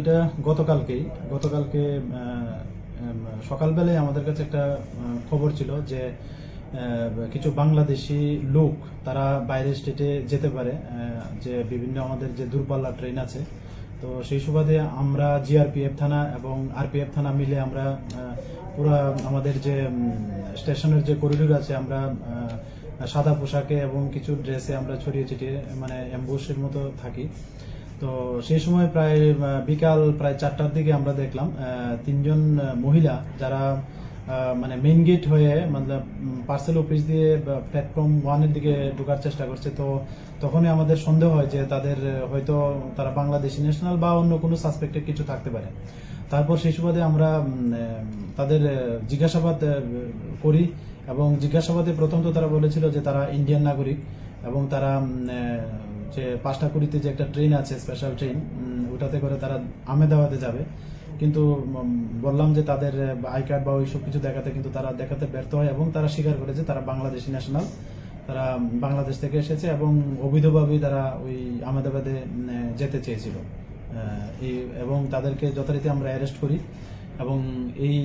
এটা গতকালকেই, গতকালকে সকালবেলায় আমাদের কাছে একটা খবর ছিল যে কিছু বাংলাদেশি লোক তারা বাইরের স্টেটে যেতে পারে যে বিভিন্ন আমাদের যে দূরপাল্লা ট্রেন আছে। তো সেই সুবাদে আমরা জিআরপিএফ থানা এবং আরপিএফ থানা মিলে আমরা পুরা আমাদের যে স্টেশনের যে করিডোর আছে, আমরা সাদা পোশাকে এবং কিছু ড্রেসে আমরা ছড়িয়ে ছিটিয়ে মানে অ্যাম্বুসের মতো থাকি। তো সেই সময় প্রায় বিকাল প্রায় চারটার দিকে আমরা দেখলাম তিনজন মহিলা যারা মানে মেইন গেট হয়ে মানে পার্সেল অফিস দিয়ে প্ল্যাটফর্ম ওয়ানের দিকে ঢোকার চেষ্টা করছে। তো তখনই আমাদের সন্দেহ হয় যে তাদের হয়তো তারা বাংলাদেশি ন্যাশনাল বা অন্য কোনো সাসপেক্টেড কিছু থাকতে পারে। তারপর সেই সুবাদে আমরা তাদের জিজ্ঞাসাবাদ করি এবং জিজ্ঞাসাবাদে প্রথম তো তারা বলেছিল যে তারা ইন্ডিয়ান নাগরিক এবং তারা যে পাঁচটা কুড়িতে যে একটা ট্রেন আছে স্পেশাল ট্রেন ওটাতে করে তারা আমেদাবাদে যাবে। কিন্তু বললাম যে তাদের আই কার্ড বা ওইসব কিছু দেখাতে কিন্তু তারা দেখাতে ব্যর্থ হয় এবং তারা স্বীকার করেছে তারা বাংলাদেশি ন্যাশনাল তারা বাংলাদেশ থেকে এসেছে এবং অবৈধভাবেই তারা ওই আহমেদাবাদে যেতে চেয়েছিল। এবং তাদেরকে যথারীতি আমরা অ্যারেস্ট করি এবং এই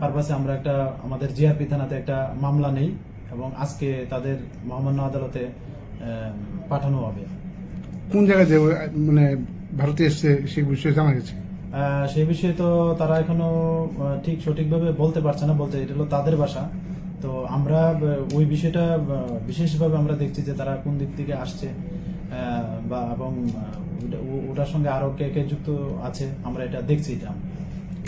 পারপাসে আমরা একটা আমাদের জিআরপি থানাতে একটা মামলা নেই এবং আজকে তাদের মহামান্য আদালতে পাঠানো হবে। কোন জায়গায় যে মানে ভারতে এসছে সেই বিষয়ে জানা গেছে? সেই বিষয়ে তো তারা এখনও ঠিক সঠিকভাবে বলতে পারছে না বলতে এটা হলো তাদের বাসা। তো আমরা ওই বিষয়টা বিশেষভাবে আমরা দেখছি যে তারা কোন দিক থেকে আসছে। বা এবং ওটার সঙ্গে আরও কে কে যুক্ত আছে আমরা এটা দেখছি এটা।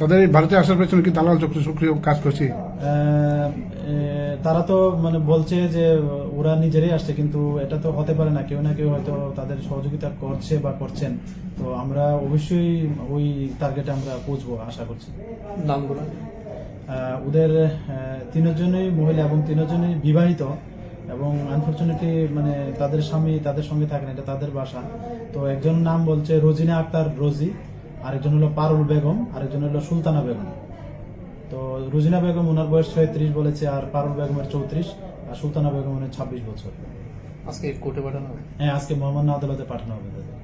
তাদের ভারতে আসার পেছনে কি দালাল চক্র সক্রিয় কাজ করছে? তারা তো মানে বলছে যে ওরা নিজেরাই আসছে কিন্তু এটা তো হতে পারে না। কেউ না কেউ হয়তো তাদের সহযোগিতা করছে বা করছেন। তো আমরা অবশ্যই ওই টার্গেটে আমরা পৌঁছবো আশা করছি। নামগুলো? ওদের তিনজনই মহিলা এবং তিনজনই বিবাহিত। এবং আনফর্চুনেটলি মানে তাদের স্বামী তাদের সঙ্গে থাকেন এটা তাদের বাসা। তো একজন নাম বলছে রোজিনা আক্তার রোজি আরেকজন হলো পারুল বেগম আরেকজন হলো সুলতানা বেগম। তো রোজিনা বেগম ওনার বয়স ছয়ত্রিশ বলেছে আর পারুল বেগমের চৌত্রিশ আর সুলতানা বেগমের ছাব্বিশ বছর। আজকে কোর্টে পাঠানো হবে? হ্যাঁ আজকে মহামান্য আদালতে পাঠানো হবে তাদের।